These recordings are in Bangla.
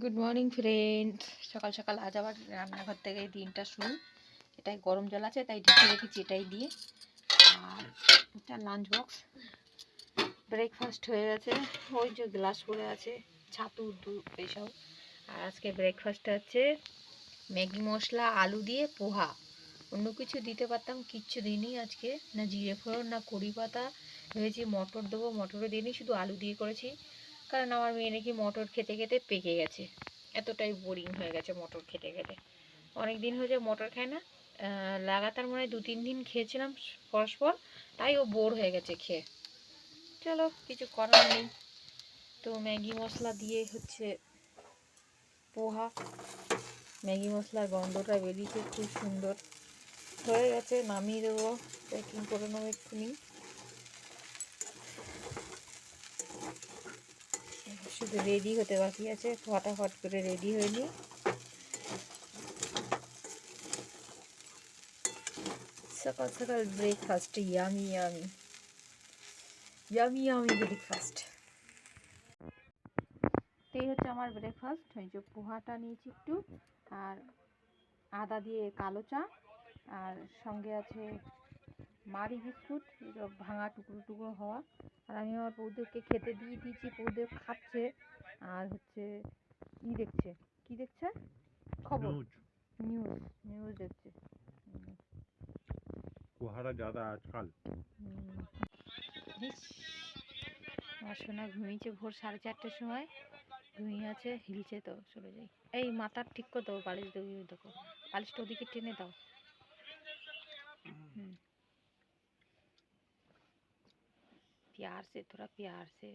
গুড মর্নিং ফ্রেন্ড সকাল সকাল আজ আবার রান্নাঘর থেকে দিনটা শুরু। এটাই গরম জল আছে, তাই ঢেকে রেখেছি এটাই দিয়ে। আর এটা লাঞ্চ বক্স ব্রেকফাস্ট হয়ে গেছে। ওই যে গ্লাস পড়ে আছে, ছাতু, দুধ, এইসব। আর আজকে ব্রেকফাস্ট হচ্ছে ম্যাগি মশলা, আলু দিয়ে পোহা। অন্য কিছু দিতে পারতাম, কিচ্ছু দিইনি আজকে। না জিরে ফোড়ন, না কড়ি পাতা। ভেবেছি মটর দেবো মটরও দিইনি, শুধু আলু দিয়ে করেছি। কারণ আমার মেয়ে নাকি মটর খেতে খেতে পেকে গেছে। এতটাই বোরিং হয়ে গেছে মটর খেতে খেতে। অনেক দিন হয়েছে মটর খায় না। লাগাতার মনে হয় দু, তিন দিন খেয়েছিলাম পরস্পর, তাই ও বোর হয়ে গেছে খেয়ে। চলো, কিছু করার নেই। তো ম্যাগি মশলা দিয়ে হচ্ছে পোহা। ম্যাগি মশলার গন্ধটা বেরিয়েছে, খুব সুন্দর। হয়ে গেছে, নামিয়ে দেবো। প্যাকিং করে নেব এক্ষুনি। শুধু রেডি হতে বাকি আছে। ফটাফট করে রেডি হয়নি সকাল সকাল breakfast yummy yummy yummy yummy breakfast এই হচ্ছে আমার ব্রেকফাস্ট এই যে পোহাটা নিয়েছি একটু। আর আদা দিয়ে কালো চা। আর সঙ্গে আছে মারি বিস্কুট এসব ভাঙা টুকরো টুকরো হওয়া আর আমি আমার বৌদেরকে খেতে দিয়ে দিয়েছি বৌদের খাচ্ছে আর হচ্ছে ই দেখছে কি দেখছে খবর নিউজ নিউজ দেখছে হুম, कोहरा ज़्यादा है आजकल হুম। ইস, আমার সোনা ঘুমিয়েছে ভোর সাড়ে চারটের সময় ঘুমিয়ে আছে হিলছে তো চলে যাই এই মাথার ঠিক করে দাও বালিশ দিয়ে দেখো বালিশটা ওদিকে টেনে দাও प्यार से थोड़ा प्यार से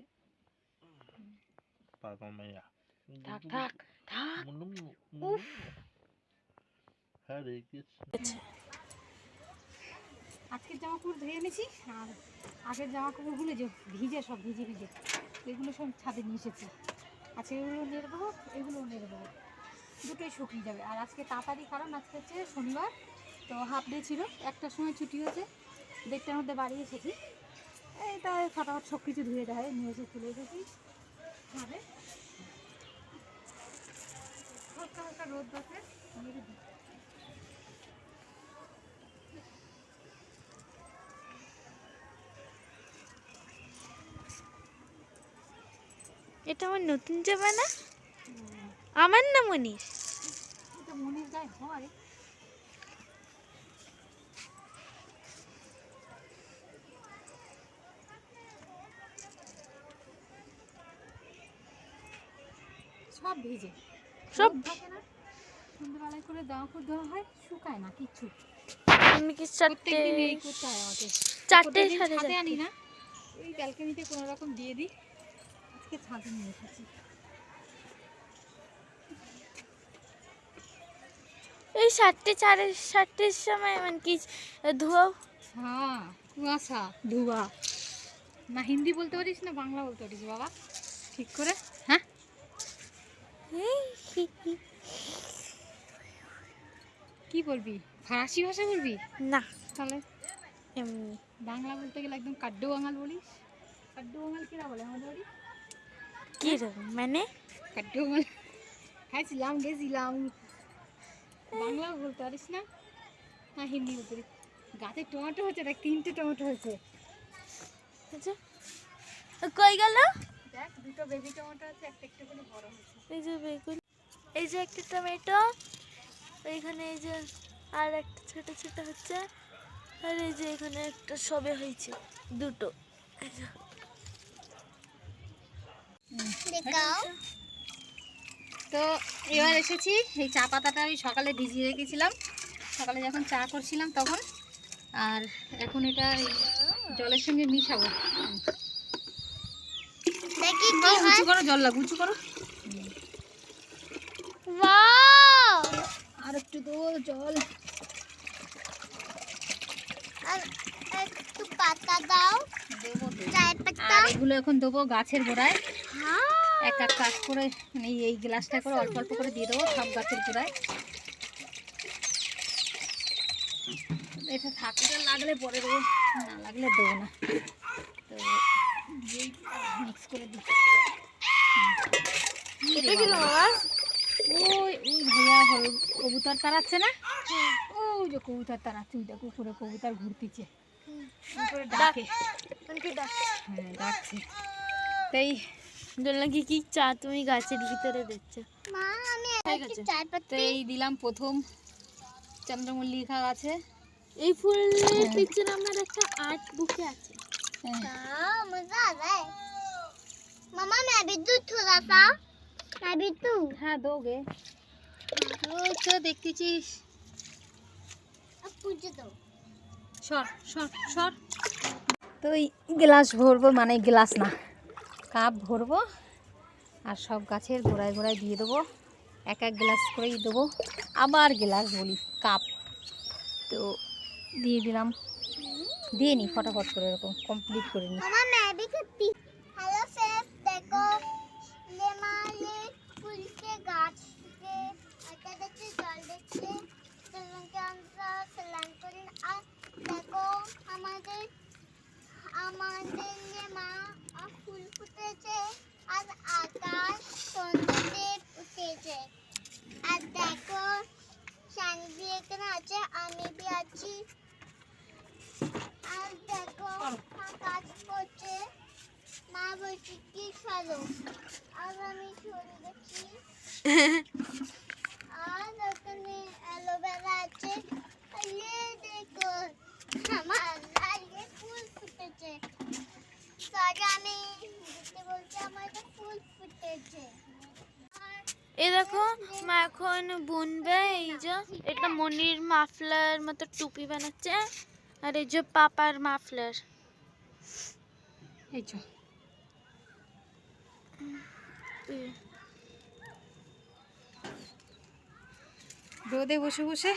पापा मैया থাক থাক থাক উফ हरे कृष्ण আজকের জামা কাপড় ধুয়ে এনেছি আর আগের জামা কাপড়গুলো যে ভিজে সব ভিজে ভিজে এগুলো সব ছাদে নিয়ে এসেছি আজকে এগুলো নেড়ে দেবো এগুলোও নেড়ে দেবো দুটোই শুকিয়ে যাবে আর আজকে তাড়াতাড়ি কারণ আজকে হচ্ছে শনিবার তো হাফ ডে ছিল একটার সময় ছুটি হয়েছে দেড়টার মধ্যে বাড়ি এসেছি এই তাই ফটাফট সব কিছু ধুয়ে দেয় নিয়ে এসে চলে এসেছি ছাদে হালকা হালকা রোদ দিই এটা আমার নতুন জামা না? আমার না মনির? এটা মনির গায়ে হয়। সব ভিজে। সব রোদ থাকে না সন্ধ্যেবেলায় করে জামা কাপড় ধোয়া হয় শুকায় না কিচ্ছু। আমি কি চারটে এই করতে হয় আমাকে। চারটে। আনি না এই ব্যালকনিতে কোনো রকম দিয়ে দিই আজকে ছাদে নিয়ে এসেছি। এই সাতটে চারে সাতটের সময় মানে কি ধোয়া? হ্যাঁ কুয়াশা ধোয়া। না হিন্দি বলতে পারিস না বাংলা বলতে পারিস বাবা। ঠিক করে? কি বলবি? ফরাসি ভাষা বলবি? না। তাহলে? এমনি। বাংলা বলতে গেলে একদম কাড্ডু বাঙাল বলিস? কাড্ডু বাঙাল কিরা বলে আমাদের বাড়ি? কীরকম মানে? কাড্ডু বাঙাল। খাইছিলাম গেছিলাম বাংলা বলতে পারিস না? হ্যাঁ হিন্দি বলতে পারিস। গাছে টমেটো হয়েছে দেখ তিনটে টমেটো হয়েছে। আচ্ছা। কই গেল? দেখ দুটো বেবি টমেটো আছে একটা একটু করে বড় হয়েছে। এই যে বেগুন এই যে একটা টমেটো এইখানে এই যে আর একটা ছোট ছোট হচ্ছে আর এই যে এখানে একটা সবে হয়েছে দুটো। তো এবার এসেছি এই চা পাতাটা আমি সকালে ভিজিয়ে রেখেছিলাম। সকালে যখন চা করছিলাম তখন আর এখন এটা জলের সঙ্গে মিশাবো। উঁচু করো জল লাগবে উঁচু করো। আর একটু তো জল। আর একটু পাতা দাও। এগুলো এখন দেবো গাছের গোড়ায়। হ্যাঁ। এক এক কাজ করে মানে এই- গ্লাসটা করে অল্প অল্প করে দিয়ে দেবো সব গাছের গোড়ায়। এটা থাকলে লাগলে পরে দেবো না লাগলে দেবো না। তো মিক্স করে দিই। ওই ওই ভাইয়া কবুতর তাড়াচ্ছে না? ওই যে কবুতর তাড়াচ্ছে দেখো উপরে কবুতর ঘুরতেছে। হ্যাঁ, কি গাছের ভিতরে এই দিলাম প্রথম চন্দ্রমল্লিকা গাছে। এই ফুল পিকচার আমার একটা আট বুকে আছে। মামা মে বিদ্যুৎ খাবি তো হ্যাঁ দোগে ওই তো দেখতেছিস সর সর সর তো গ্লাস ভরবো মানে গ্লাস না কাপ ভরবো আর সব গাছের গোড়ায় গোড়ায় দিয়ে দেবো। এক এক গ্লাস করেই দেবো। আবার গ্লাস বলি কাপ। তো দিয়ে দিলাম। দিয়ে নি ফটাফট করে এরকম কমপ্লিট করে নি। হ্যালো দেখো। গাছকে একটা দেখছি জল দেখছি সেগুলোকে আমরা স্নান করি। আর দেখো আমাদের আমাদের যে মা ফুল ফুটেছে আর আকাশ সন্ধ্যে উঠেছে। আর দেখো সানবি এখানে আছে আমি এই দেখো মা এখন বুনবে এই যে এটা মনির মাফলার মতো টুপি বানাচ্ছে আর এই যে পাপার মাফলার। এই চো রোদে বসে বসে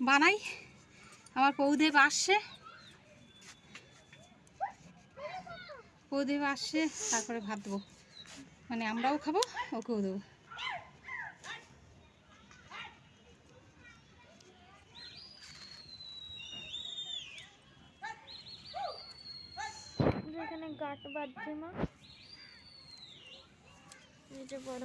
বানাই। আমার পৌদেব আসছে। পৌদেব আসছে, তারপরে ভাত দেবো। মানে আমরাও খাব, ওকেও দেবো। এখানে গাট বাঁধছে মা। যে বড়।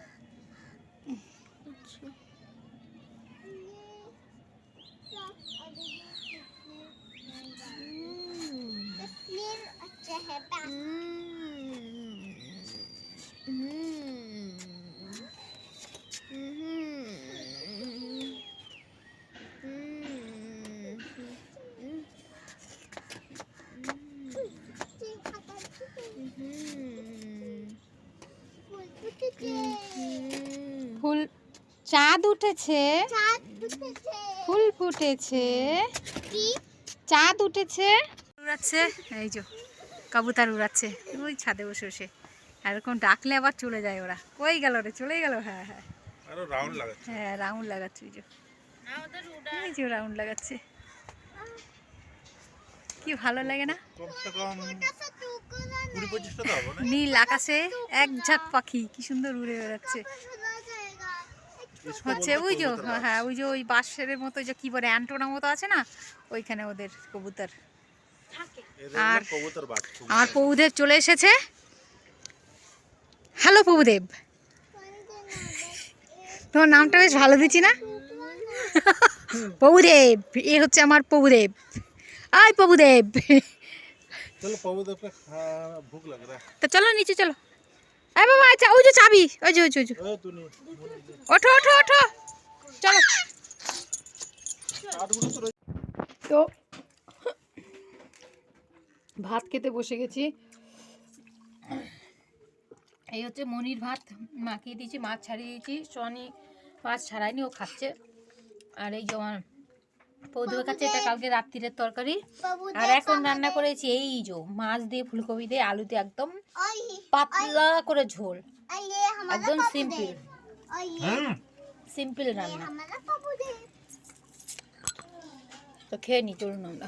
ফুল চাঁদ উঠেছে। ফুল ফুটেছে। চাঁদ উঠেছে। এই যে। কবুতর উড়াচ্ছে। ওই ছাদে বসে বসে। আর এরকম ডাকলে আবার চলে যায় ওরা। কই গেল রে? চলে গেল? হ্যাঁ হ্যাঁ। আরও রাউন্ড লাগাচ্ছে। হ্যাঁ রাউন্ড লাগাচ্ছে ওই যে। ওই যে রাউন্ড লাগাচ্ছে। কি ভালো লাগে না? নীল আকাশে এক ঝাঁক পাখি। কি সুন্দর উড়ে বেড়াচ্ছে। হচ্ছে ওই যে হ্যাঁ ওই যে ওই বাঁশের মতো যে কি বলে অ্যান্টোনা মতো আছে না? ওইখানে ওদের কবুতর। আর- আমার প্রভুদেব চলে এসেছে। হ্যালো প্রভুদেব। তোমার নামটা বেশ ভালো দিচ্ছি না? প্রভুদেব এ হচ্ছে আমার প্রভুদেব। আয় প্রভুদেব। তো চলো নিচে চলো। আয় বাবা আচ্ছা ওই যে চাবি ওই যে ওই যে ওঠো ওঠো ওঠো। চলো। তো ভাত খেতে বসে গেছি। এই হচ্ছে মনির ভাত। মাখিয়ে দিয়েছি মাছ ছাড়িয়ে দিয়েছি। সনি মাছ ছাড়াইনি ও খাচ্ছে। আর এই যে আমার পৌধুর কাছে এটা কালকে রাত্রিরের তরকারি। আর এখন রান্না করেছি এই যে মাছ দিয়ে ফুলকপি দিয়ে আলু দিয়ে একদম পাতলা করে ঝোল। একদম সিম্পল। সিম্পল রান্না। তো খেয়ে নি চলুন আমরা।